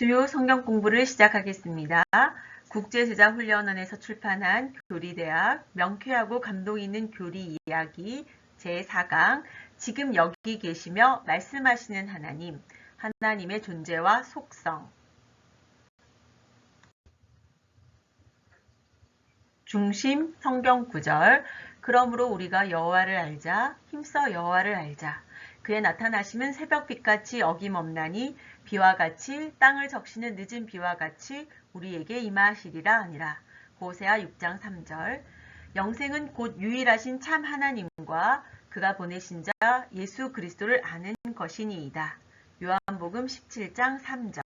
수요 성경 공부를 시작하겠습니다. 국제제자훈련원에서 출판한 교리대학 명쾌하고 감동 있는 교리 이야기 제4강 지금 여기 계시며 말씀하시는 하나님 하나님의 존재와 속성. 중심 성경 구절. 그러므로 우리가 여호와를 알자 힘써 여호와를 알자 그의 나타나심은 새벽 빛같이 어김없나니 비와 같이 땅을 적시는 늦은 비와 같이 우리에게 임하시리라 아니라. 호세아 6장 3절. 영생은 곧 유일하신 참 하나님과 그가 보내신 자 예수 그리스도를 아는 것이니이다. 요한복음 17장 3절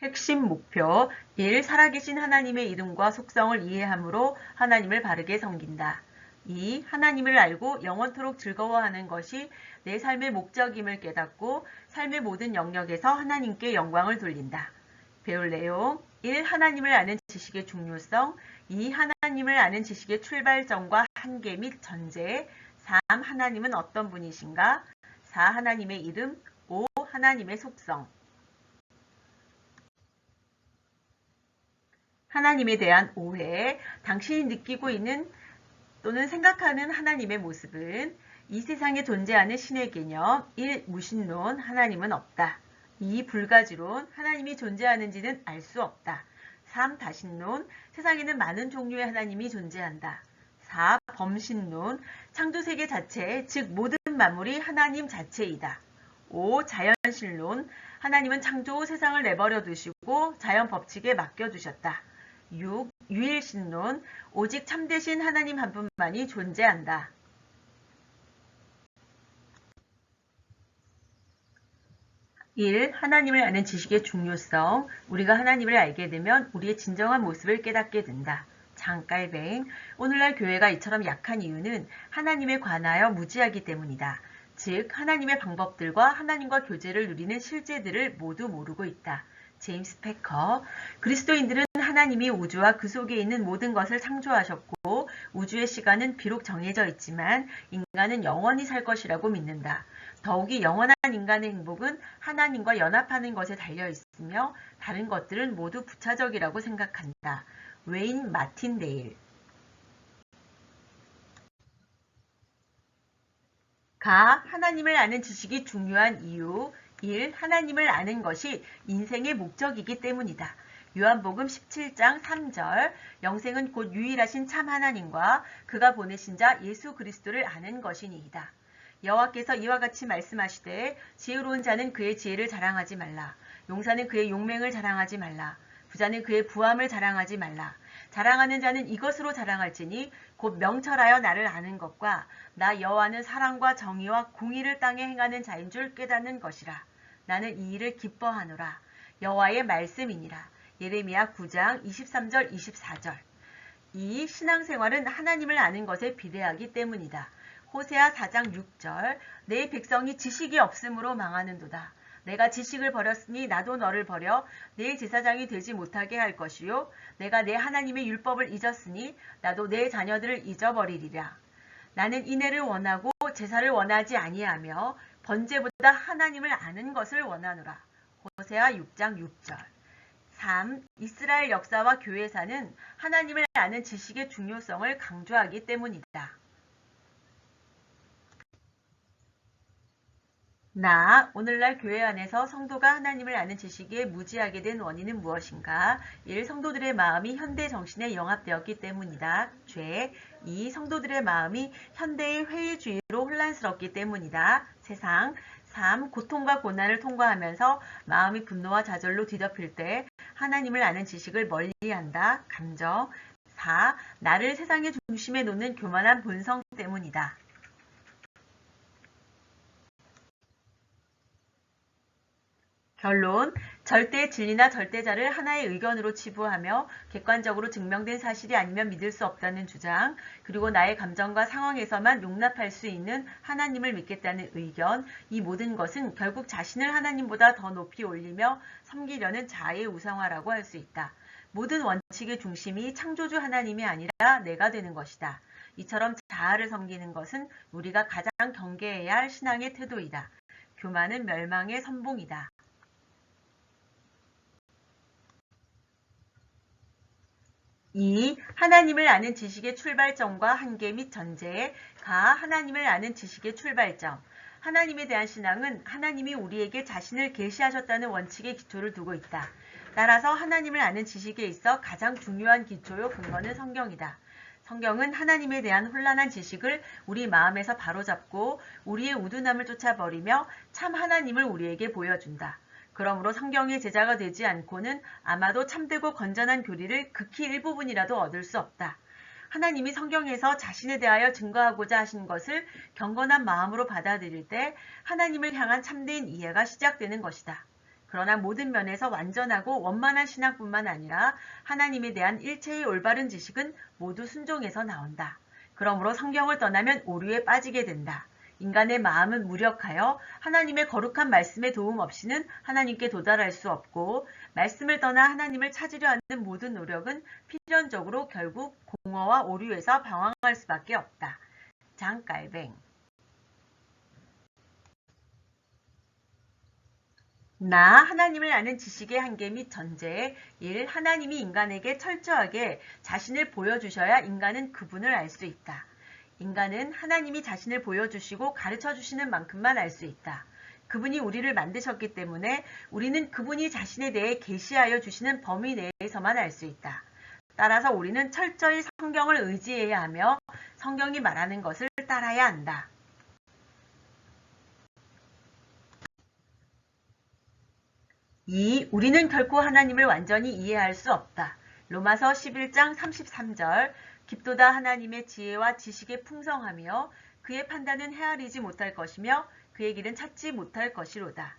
핵심 목표 1. 살아계신 하나님의 이름과 속성을 이해함으로 하나님을 바르게 섬긴다. 2. 하나님을 알고 영원토록 즐거워하는 것이 내 삶의 목적임을 깨닫고 삶의 모든 영역에서 하나님께 영광을 돌린다. 배울 내용 1. 하나님을 아는 지식의 중요성 2. 하나님을 아는 지식의 출발점과 한계 및 전제 3. 하나님은 어떤 분이신가 4. 하나님의 이름 5. 하나님의 속성 하나님에 대한 오해, 당신이 느끼고 있는 또는 생각하는 하나님의 모습은 이 세상에 존재하는 신의 개념 1. 무신론, 하나님은 없다. 2. 불가지론, 하나님이 존재하는지는 알 수 없다. 3. 다신론, 세상에는 많은 종류의 하나님이 존재한다. 4. 범신론, 창조세계 자체, 즉 모든 만물이 하나님 자체이다. 5. 자연신론, 하나님은 창조 후 세상을 내버려 두시고 자연 법칙에 맡겨두셨다. 6. 유일신론, 오직 참되신 하나님 한 분만이 존재한다. 1. 하나님을 아는 지식의 중요성. 우리가 하나님을 알게 되면 우리의 진정한 모습을 깨닫게 된다. 장깔뱅. 오늘날 교회가 이처럼 약한 이유는 하나님에 관하여 무지하기 때문이다. 즉, 하나님의 방법들과 하나님과 교제를 누리는 실제들을 모두 모르고 있다. 제임스 패커. 그리스도인들은 하나님이 우주와 그 속에 있는 모든 것을 창조하셨고 우주의 시간은 비록 정해져 있지만 인간은 영원히 살 것이라고 믿는다. 더욱이 영원한 인간의 행복은 하나님과 연합하는 것에 달려 있으며 다른 것들은 모두 부차적이라고 생각한다. 웨인 마틴 데일 가 하나님을 아는 지식이 중요한 이유 1. 하나님을 아는 것이 인생의 목적이기 때문이다. 요한복음 17장 3절 영생은 곧 유일하신 참 하나님과 그가 보내신 자 예수 그리스도를 아는 것이니이다. 여호와께서 이와 같이 말씀하시되 지혜로운 자는 그의 지혜를 자랑하지 말라. 용사는 그의 용맹을 자랑하지 말라. 부자는 그의 부함을 자랑하지 말라. 자랑하는 자는 이것으로 자랑할지니 곧 명철하여 나를 아는 것과 나 여호와는 사랑과 정의와 공의를 땅에 행하는 자인 줄 깨닫는 것이라. 나는 이 일을 기뻐하노라. 여호와의 말씀이니라. 예레미야 9장 23절 24절. 이 신앙생활은 하나님을 아는 것에 비례하기 때문이다. 호세아 4장 6절 내 백성이 지식이 없으므로 망하는도다. 내가 지식을 버렸으니 나도 너를 버려 내 제사장이 되지 못하게 할 것이요 내가 내 하나님의 율법을 잊었으니 나도 내 자녀들을 잊어버리리라. 나는 인애를 원하고 제사를 원하지 아니하며 번제보다 하나님을 아는 것을 원하노라. 호세아 6장 6절 3. 이스라엘 역사와 교회사는 하나님을 아는 지식의 중요성을 강조하기 때문이다. 나, 오늘날 교회 안에서 성도가 하나님을 아는 지식에 무지하게 된 원인은 무엇인가? 1. 성도들의 마음이 현대 정신에 영합되었기 때문이다. 죄. 2. 성도들의 마음이 현대의 회의주의로 혼란스럽기 때문이다. 세상. 3. 고통과 고난을 통과하면서 마음이 분노와 좌절로 뒤덮일 때 하나님을 아는 지식을 멀리한다. 감정. 4. 나를 세상의 중심에 놓는 교만한 본성 때문이다. 결론, 절대 진리나 절대자를 하나의 의견으로 치부하며 객관적으로 증명된 사실이 아니면 믿을 수 없다는 주장, 그리고 나의 감정과 상황에서만 용납할 수 있는 하나님을 믿겠다는 의견, 이 모든 것은 결국 자신을 하나님보다 더 높이 올리며 섬기려는 자아의 우상화라고 할 수 있다. 모든 원칙의 중심이 창조주 하나님이 아니라 내가 되는 것이다. 이처럼 자아를 섬기는 것은 우리가 가장 경계해야 할 신앙의 태도이다. 교만은 멸망의 선봉이다. 2. 하나님을 아는 지식의 출발점과 한계 및 전제. 가. 하나님을 아는 지식의 출발점. 하나님에 대한 신앙은 하나님이 우리에게 자신을 계시하셨다는 원칙에 기초를 두고 있다. 따라서 하나님을 아는 지식에 있어 가장 중요한 기초요 근거는 성경이다. 성경은 하나님에 대한 혼란한 지식을 우리 마음에서 바로잡고 우리의 우둔함을 쫓아버리며 참 하나님을 우리에게 보여준다. 그러므로 성경의 제자가 되지 않고는 아마도 참되고 건전한 교리를 극히 일부분이라도 얻을 수 없다. 하나님이 성경에서 자신에 대하여 증거하고자 하신 것을 경건한 마음으로 받아들일 때 하나님을 향한 참된 이해가 시작되는 것이다. 그러나 모든 면에서 완전하고 원만한 신앙뿐만 아니라 하나님에 대한 일체의 올바른 지식은 모두 순종에서 나온다. 그러므로 성경을 떠나면 오류에 빠지게 된다. 인간의 마음은 무력하여 하나님의 거룩한 말씀의 도움 없이는 하나님께 도달할 수 없고 말씀을 떠나 하나님을 찾으려 하는 모든 노력은 필연적으로 결국 공허와 오류에서 방황할 수밖에 없다. 장깔뱅 나 하나님을 아는 지식의 한계 및 전제 1. 하나님이 인간에게 철저하게 자신을 보여주셔야 인간은 그분을 알 수 있다. 인간은 하나님이 자신을 보여주시고 가르쳐 주시는 만큼만 알 수 있다. 그분이 우리를 만드셨기 때문에 우리는 그분이 자신에 대해 계시하여 주시는 범위 내에서만 알 수 있다. 따라서 우리는 철저히 성경을 의지해야 하며 성경이 말하는 것을 따라야 한다. 2. 우리는 결코 하나님을 완전히 이해할 수 없다. 로마서 11장 33절 깊도다 하나님의 지혜와 지식에 풍성하며 그의 판단은 헤아리지 못할 것이며 그의 길은 찾지 못할 것이로다.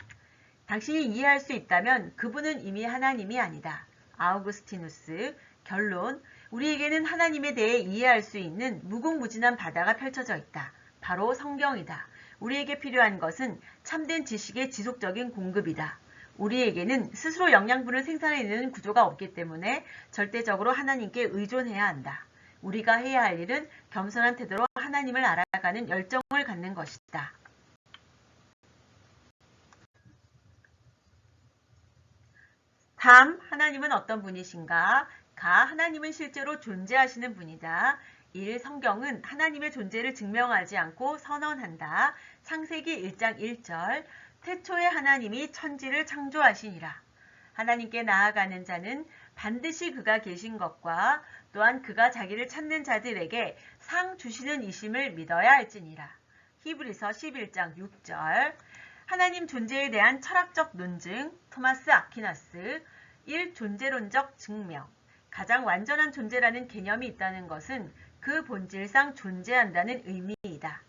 당신이 이해할 수 있다면 그분은 이미 하나님이 아니다. 아우구스티누스 결론 우리에게는 하나님에 대해 이해할 수 있는 무궁무진한 바다가 펼쳐져 있다. 바로 성경이다. 우리에게 필요한 것은 참된 지식의 지속적인 공급이다. 우리에게는 스스로 영양분을 생산해내는 구조가 없기 때문에 절대적으로 하나님께 의존해야 한다. 우리가 해야 할 일은 겸손한 태도로 하나님을 알아가는 열정을 갖는 것이다. 3. 하나님은 어떤 분이신가? 가. 하나님은 실제로 존재하시는 분이다. 1. 성경은 하나님의 존재를 증명하지 않고 선언한다. 창세기 1장 1절 태초에 하나님이 천지를 창조하시니라. 하나님께 나아가는 자는 반드시 그가 계신 것과 또한 그가 자기를 찾는 자들에게 상 주시는 이심을 믿어야 할지니라. 히브리서 11장 6절 하나님 존재에 대한 철학적 논증 토마스 아퀴나스 1. 존재론적 증명 가장 완전한 존재라는 개념이 있다는 것은 그 본질상 존재한다는 의미이다.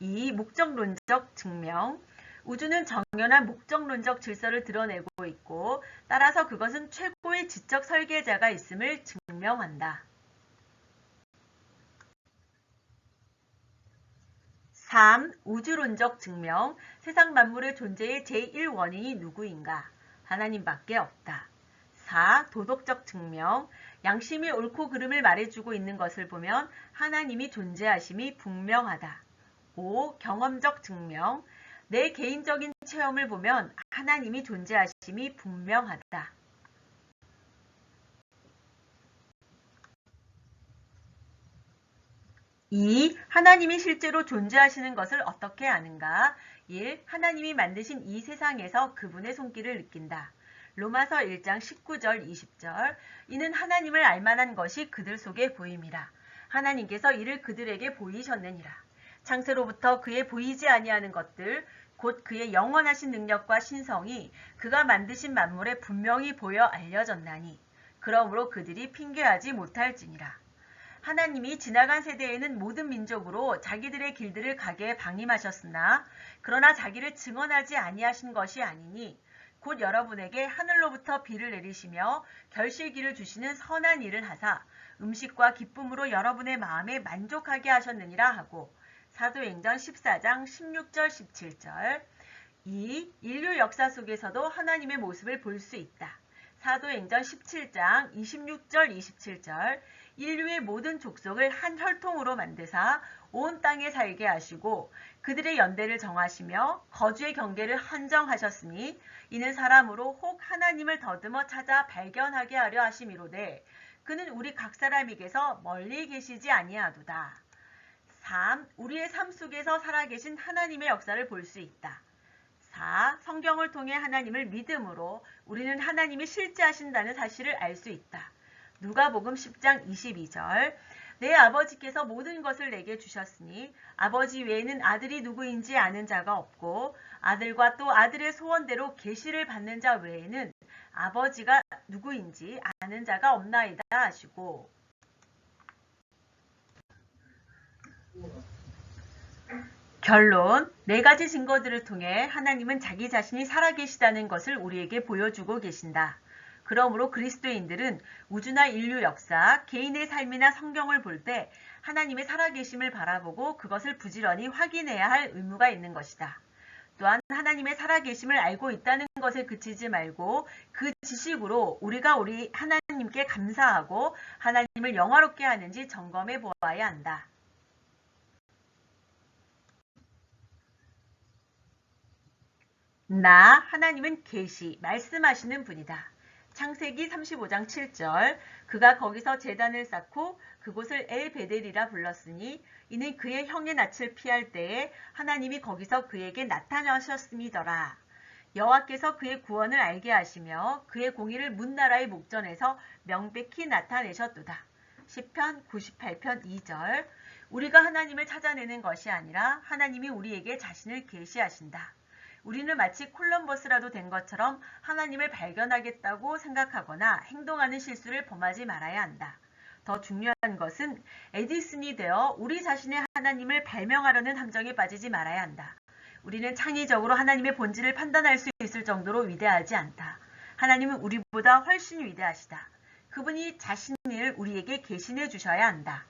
2. 목적론적 증명 우주는 정연한 목적론적 질서를 드러내고 있고 따라서 그것은 최고의 지적 설계자가 있음을 증명한다. 3. 우주론적 증명 세상 만물의 존재의 제1원인이 누구인가? 하나님밖에 없다. 4. 도덕적 증명 양심이 옳고 그름을 말해주고 있는 것을 보면 하나님이 존재하심이 분명하다. 5. 경험적 증명 내 개인적인 체험을 보면 하나님이 존재하심이 분명하다. 이 하나님이 실제로 존재하시는 것을 어떻게 아는가? 1. 하나님이 만드신 이 세상에서 그분의 손길을 느낀다. 로마서 1장 19절 20절 이는 하나님을 알만한 것이 그들 속에 보임이라. 하나님께서 이를 그들에게 보이셨느니라. 창세로부터 그의 보이지 아니하는 것들 곧 그의 영원하신 능력과 신성이 그가 만드신 만물에 분명히 보여 알려졌나니 그러므로 그들이 핑계하지 못할지니라. 하나님이 지나간 세대에는 모든 민족으로 자기들의 길들을 가게 방임하셨으나 그러나 자기를 증언하지 아니하신 것이 아니니 곧 여러분에게 하늘로부터 비를 내리시며 결실기를 주시는 선한 일을 하사 음식과 기쁨으로 여러분의 마음에 만족하게 하셨느니라 하고 사도행전 14장 16절 17절 이 인류 역사 속에서도 하나님의 모습을 볼 수 있다. 사도행전 17장 26절 27절 인류의 모든 족속을 한 혈통으로 만드사 온 땅에 살게 하시고 그들의 연대를 정하시며 거주의 경계를 한정하셨으니 이는 사람으로 혹 하나님을 더듬어 찾아 발견하게 하려 하심이로되 그는 우리 각 사람에게서 멀리 계시지 아니하도다. 3. 우리의 삶 속에서 살아계신 하나님의 역사를 볼 수 있다. 4. 성경을 통해 하나님을 믿음으로 우리는 하나님이 실제하신다는 사실을 알 수 있다. 누가복음 10장 22절 내 아버지께서 모든 것을 내게 주셨으니 아버지 외에는 아들이 누구인지 아는 자가 없고 아들과 또 아들의 소원대로 계시를 받는 자 외에는 아버지가 누구인지 아는 자가 없나이다 하시고 결론 네 가지 증거들을 통해 하나님은 자기 자신이 살아계시다는 것을 우리에게 보여주고 계신다. 그러므로 그리스도인들은 우주나 인류 역사, 개인의 삶이나 성경을 볼 때 하나님의 살아계심을 바라보고 그것을 부지런히 확인해야 할 의무가 있는 것이다. 또한 하나님의 살아계심을 알고 있다는 것에 그치지 말고 그 지식으로 우리가 우리 하나님께 감사하고 하나님을 영화롭게 하는지 점검해 보아야 한다. 나 하나님은 계시 말씀하시는 분이다. 창세기 35장 7절 그가 거기서 재단을 쌓고 그곳을 엘베델이라 불렀으니 이는 그의 형의 낯을 피할 때에 하나님이 거기서 그에게 나타나셨음이더라. 여호와께서 그의 구원을 알게 하시며 그의 공의를 문나라의 목전에서 명백히 나타내셨도다. 시편 98편 2절 우리가 하나님을 찾아내는 것이 아니라 하나님이 우리에게 자신을 계시하신다. 우리는 마치 콜럼버스라도 된 것처럼 하나님을 발견하겠다고 생각하거나 행동하는 실수를 범하지 말아야 한다. 더 중요한 것은 에디슨이 되어 우리 자신의 하나님을 발명하려는 함정에 빠지지 말아야 한다. 우리는 창의적으로 하나님의 본질을 판단할 수 있을 정도로 위대하지 않다. 하나님은 우리보다 훨씬 위대하시다. 그분이 자신을 우리에게 계신해 주셔야 한다.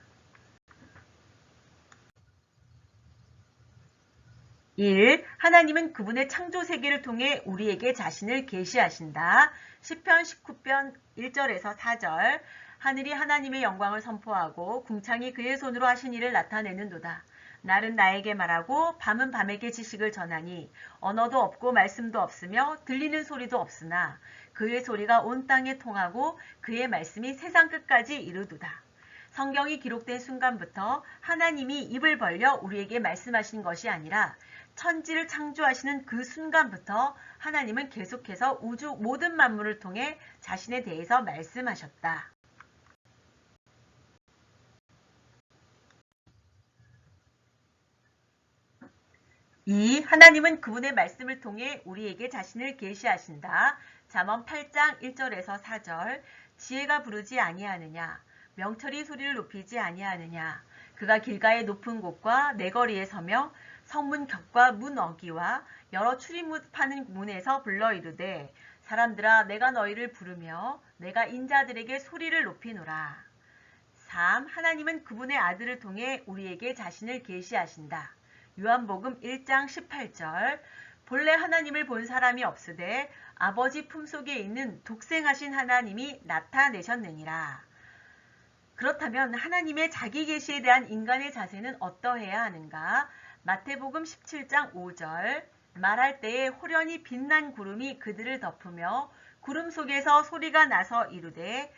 1. 하나님은 그분의 창조 세계를 통해 우리에게 자신을 계시하신다. 10편 19편 1절에서 4절 하늘이 하나님의 영광을 선포하고 궁창이 그의 손으로 하신 일을 나타내는도다. 날은 나에게 말하고 밤은 밤에게 지식을 전하니 언어도 없고 말씀도 없으며 들리는 소리도 없으나 그의 소리가 온 땅에 통하고 그의 말씀이 세상 끝까지 이르도다. 성경이 기록된 순간부터 하나님이 입을 벌려 우리에게 말씀하신 것이 아니라 천지를 창조하시는 그 순간부터 하나님은 계속해서 우주 모든 만물을 통해 자신에 대해서 말씀하셨다. 이 하나님은 그분의 말씀을 통해 우리에게 자신을 계시하신다. 잠언 8장 1절에서 4절 지혜가 부르지 아니하느냐 명철이 소리를 높이지 아니하느냐 그가 길가의 높은 곳과 내거리에 서며 성문 격과 문 어기와 여러 출입문하는 문에서 불러 이르되 사람들아 내가 너희를 부르며 내가 인자들에게 소리를 높이노라. 3. 하나님은 그분의 아들을 통해 우리에게 자신을 계시하신다. 요한복음 1장 18절 본래 하나님을 본 사람이 없으되 아버지 품속에 있는 독생하신 하나님이 나타내셨느니라. 그렇다면 하나님의 자기 계시에 대한 인간의 자세는 어떠해야 하는가? 마태복음 17장 5절 말할 때에 호련히 빛난 구름이 그들을 덮으며 구름 속에서 소리가 나서 이르되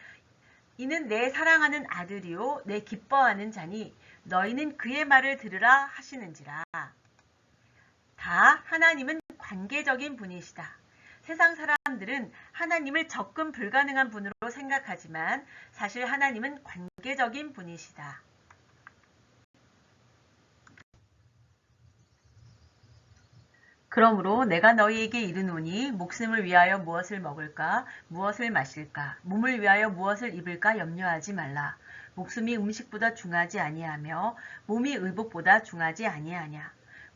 이는 내 사랑하는 아들이요 내 기뻐하는 자니 너희는 그의 말을 들으라 하시는지라. 다 하나님은 관계적인 분이시다. 세상 사람들은 하나님을 접근 불가능한 분으로 생각하지만 사실 하나님은 관계적인 분이시다. 그러므로 내가 너희에게 이르노니 목숨을 위하여 무엇을 먹을까 무엇을 마실까 몸을 위하여 무엇을 입을까 염려하지 말라. 목숨이 음식보다 중하지 아니하며 몸이 의복보다 중하지 아니하냐.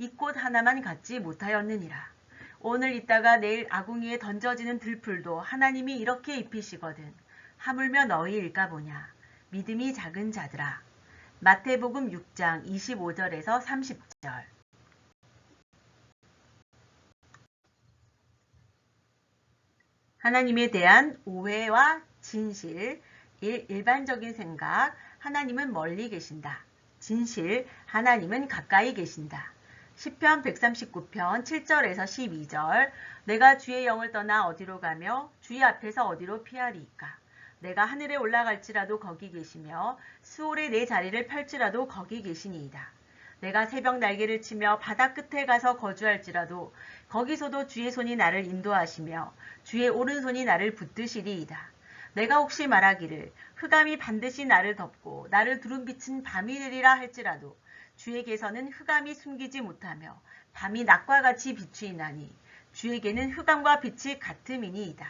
이 꽃 하나만 갖지 못하였느니라. 오늘 있다가 내일 아궁이에 던져지는 들풀도 하나님이 이렇게 입히시거든. 하물며 너희일까 보냐. 믿음이 작은 자들아. 마태복음 6장 25절에서 30절. 하나님에 대한 오해와 진실, 일, 일반적인 생각, 하나님은 멀리 계신다. 진실, 하나님은 가까이 계신다. 10편 139편 7절에서 12절 내가 주의 영을 떠나 어디로 가며 주의 앞에서 어디로 피하리이까 내가 하늘에 올라갈지라도 거기 계시며 수월에 내 자리를 펼지라도 거기 계시니이다. 내가 새벽 날개를 치며 바다 끝에 가서 거주할지라도 거기서도 주의 손이 나를 인도하시며 주의 오른손이 나를 붙드시리이다. 내가 혹시 말하기를 흑암이 반드시 나를 덮고 나를 빛은 밤이 되리라 할지라도 주에게서는 흑암이 숨기지 못하며 밤이 낮과 같이 비추이나니 주에게는 흑암과 빛이 같음이니이다.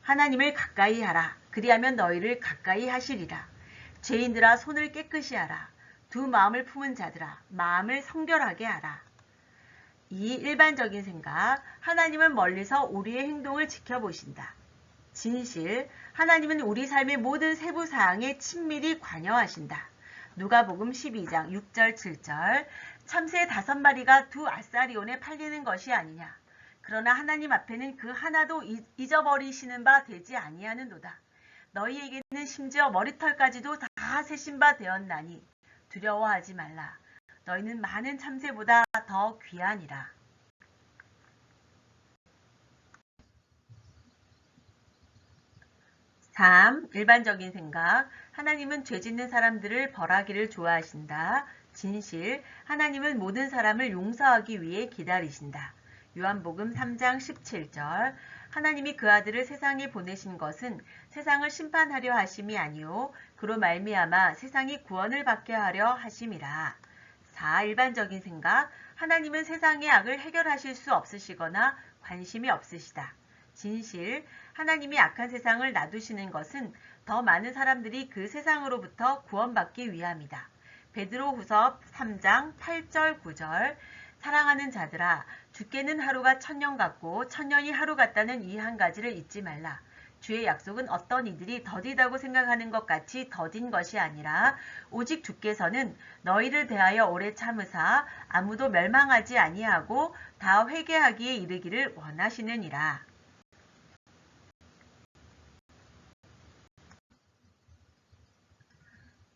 하나님을 가까이 하라. 그리하면 너희를 가까이 하시리라. 죄인들아 손을 깨끗이 하라. 두 마음을 품은 자들아 마음을 성결하게 하라. 이 일반적인 생각, 하나님은 멀리서 우리의 행동을 지켜보신다. 진실, 하나님은 우리 삶의 모든 세부 사항에 친밀히 관여하신다. 누가복음 12장 6절 7절 참새 다섯 마리가 두 아사리온에 팔리는 것이 아니냐. 그러나 하나님 앞에는 그 하나도 잊어버리시는 바 되지 아니하는도다. 너희에게는 심지어 머리털까지도 다 세신 바 되었나니 두려워하지 말라. 너희는 많은 참새보다 더 귀하니라. 3. 일반적인 생각. 하나님은 죄 짓는 사람들을 벌하기를 좋아하신다. 진실. 하나님은 모든 사람을 용서하기 위해 기다리신다. 요한복음 3장 17절. 하나님이 그 아들을 세상에 보내신 것은 세상을 심판하려 하심이 아니요 그로 말미암아 세상이 구원을 받게 하려 하심이라. 4. 일반적인 생각. 하나님은 세상의 악을 해결하실 수 없으시거나 관심이 없으시다. 진실, 하나님이 악한 세상을 놔두시는 것은 더 많은 사람들이 그 세상으로부터 구원받기 위함이다. 베드로 후서 3장 8절 9절 사랑하는 자들아 주께는 하루가 천년 같고 천년이 하루 같다는 이 한 가지를 잊지 말라. 주의 약속은 어떤 이들이 더디다고 생각하는 것 같이 더딘 것이 아니라 오직 주께서는 너희를 대하여 오래 참으사 아무도 멸망하지 아니하고 다 회개하기에 이르기를 원하시느니라.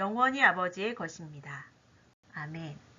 영원히 아버지의 것입니다. 아멘.